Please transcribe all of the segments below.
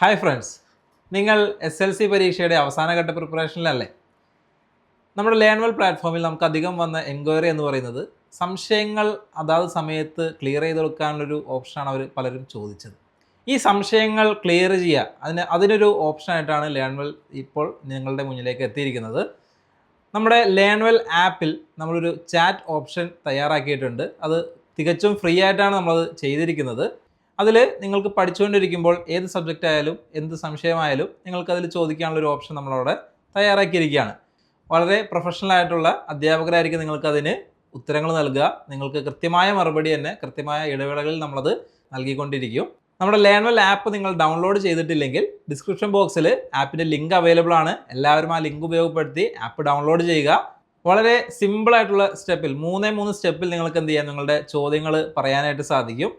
Hi friends നിങ്ങൾ S L C പരീക്ഷയുടെ അവസാനഘട്ട പ്രിപ്പറേഷനിലല്ലേ നമ്മുടെ ലേൺവൽ പ്ലാറ്റ്ഫോമിൽ നമുക്ക് അധികം വന്ന എൻക്വയറി എന്ന് പറയുന്നത് സംശയങ്ങൾ അതാത് സമയത്ത് ക്ലിയർ ചെയ്ത് കൊടുക്കാനുള്ളൊരു ഓപ്ഷനാണ് അവർ പലരും ചോദിച്ചത്. ഈ സംശയങ്ങൾ ക്ലിയർ ചെയ്യുക അതിന് അതിനൊരു ഓപ്ഷനായിട്ടാണ് ലേൺവെൽ ഇപ്പോൾ നിങ്ങളുടെ മുന്നിലേക്ക് എത്തിയിരിക്കുന്നത്. നമ്മുടെ ലേൺവെൽ ആപ്പിൽ നമ്മളൊരു ചാറ്റ് ഓപ്ഷൻ തയ്യാറാക്കിയിട്ടുണ്ട്. അത് തികച്ചും ഫ്രീ ആയിട്ടാണ് നമ്മളത് ചെയ്തിരിക്കുന്നത്. അതിൽ നിങ്ങൾക്ക് പഠിച്ചുകൊണ്ടിരിക്കുമ്പോൾ ഏത് സബ്ജക്റ്റ് ആയാലും എന്ത് സംശയമായാലും നിങ്ങൾക്ക് അതിൽ ചോദിക്കാനുള്ള ഒരു ഓപ്ഷൻ നമ്മളവിടെ തയ്യാറാക്കിയിരിക്കുകയാണ്. വളരെ പ്രൊഫഷണൽ ആയിട്ടുള്ള അധ്യാപകരായിരിക്കും നിങ്ങൾക്ക് അതിന് ഉത്തരങ്ങൾ നൽകുക. നിങ്ങൾക്ക് കൃത്യമായ മറുപടി തന്നെ കൃത്യമായ ഇടവേളകളിൽ നമ്മളത് നൽകിക്കൊണ്ടിരിക്കും. നമ്മുടെ ലേണൽ ആപ്പ് നിങ്ങൾ ഡൗൺലോഡ് ചെയ്തിട്ടില്ലെങ്കിൽ ഡിസ്ക്രിപ്ഷൻ ബോക്സിൽ ആപ്പിന്റെ ലിങ്ക് അവൈലബിൾ ആണ്. എല്ലാവരും ആ ലിങ്ക് ഉപയോഗപ്പെടുത്തി ആപ്പ് ഡൗൺലോഡ് ചെയ്യുക. വളരെ സിമ്പിളായിട്ടുള്ള സ്റ്റെപ്പിൽ മൂന്നേ മൂന്ന് സ്റ്റെപ്പിൽ നിങ്ങൾക്ക് എന്ത് ചെയ്യാം? നിങ്ങളുടെ ചോദ്യങ്ങൾ പറയാനായിട്ട് സാധിക്കും.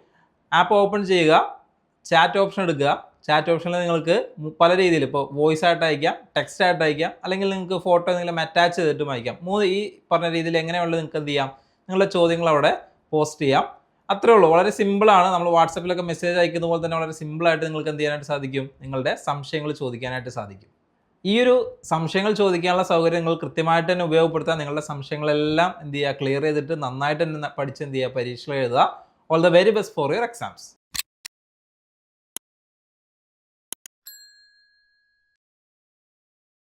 ആപ്പ് ഓപ്പൺ ചെയ്യുക. ചാറ്റ് ഓപ്ഷൻ എടുക്കുക. ചാറ്റ് ഓപ്ഷനിൽ നിങ്ങൾക്ക് പല രീതിയിൽ ഇപ്പോൾ വോയിസ് ആയിട്ട് അയക്കാം ടെക്സ്റ്റ് ആയിട്ട് അയക്കാം അല്ലെങ്കിൽ നിങ്ങൾക്ക് ഫോട്ടോ എന്തെങ്കിലും അറ്റാച്ച് ചെയ്തിട്ടും അയക്കാം. മൂന്ന് ഈ പറഞ്ഞ രീതിയിൽ എങ്ങനെയുള്ളത് നിങ്ങൾക്ക് എന്ത് ചെയ്യാം? നിങ്ങളുടെ ചോദ്യങ്ങൾ അവിടെ പോസ്റ്റ് ചെയ്യാം. അത്രേ ഉള്ളൂ. വളരെ സിമ്പിളാണ് നമ്മൾ വാട്സപ്പിലൊക്കെ മെസ്സേജ് അയക്കുന്ന പോലെ തന്നെ വളരെ സിമ്പിളായിട്ട് നിങ്ങൾക്ക് എന്ത് ചെയ്യാനായിട്ട് സാധിക്കും? നിങ്ങളുടെ സംശയങ്ങൾ ചോദിക്കാനായിട്ട് സാധിക്കും. ഈ ഒരു സംശയങ്ങൾ ചോദിക്കാനുള്ള സൗകര്യം നിങ്ങൾ കൃത്യമായിട്ട് തന്നെ ഉപയോഗപ്പെടുത്താൻ നിങ്ങളുടെ സംശയങ്ങളെല്ലാം എന്ത് ചെയ്യുക? ക്ലിയർ ചെയ്തിട്ട് നന്നായിട്ട് തന്നെ പഠിച്ച് എന്ത് ചെയ്യുക? പരീക്ഷകൾ എഴുതുക. All the very best for your exams.